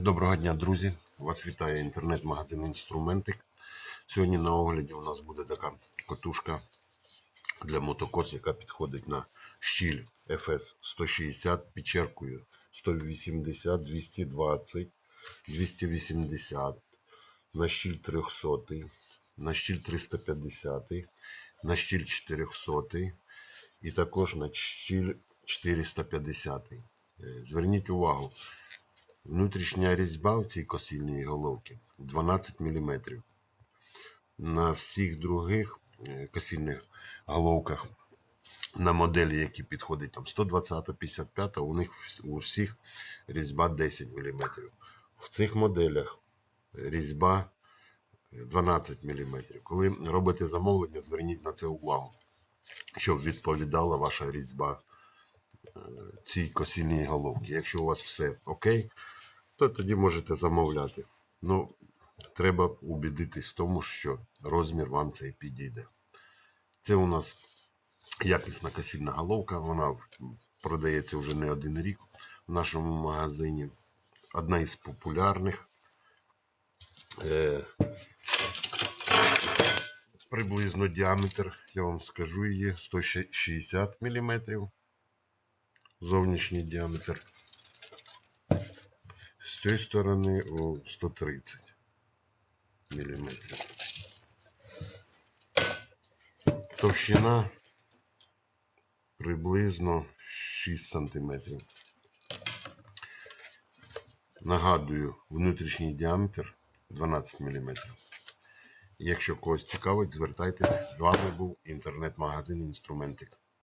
Доброго дня, друзі! Вас вітає інтернет-магазин Інструментик. Сьогодні на огляді у нас буде така котушка для мотокос, яка підходить на щіль FS 160, підчеркую 180, 220, 280, на щіль 300, на щіль 350, на щіль 400 і також на щіль 450. Е, Зверніть увагу, Внутрішня різьба в цій косільній головці 12 мм. На всіх других е, косільних головках на моделі, які підходять там 120 55 у них у всіх різьба 10 мм. В цих моделях різьба е, 12 мм. Коли робите замовлення, зверніть на це увагу, щоб відповідала ваша різьба е, цій косільній головці. Якщо у вас все окей, то тоді можете замовляти. Ну, треба убідитись в тому, що розмір вам цей підійде. Це у нас якісна косільна головка, вона продається вже не один рік в нашому магазині. Одна із популярних. Е, приблизно діаметр, я вам скажу її, 160 мм. Зовнішній діаметр. З цієї сторони о, 130 мм. Товщина приблизно 6 см. Нагадую, внутрішній діаметр 12 мм. Якщо когось цікавить, звертайтесь. З вами був інтернет-магазин Інструментик.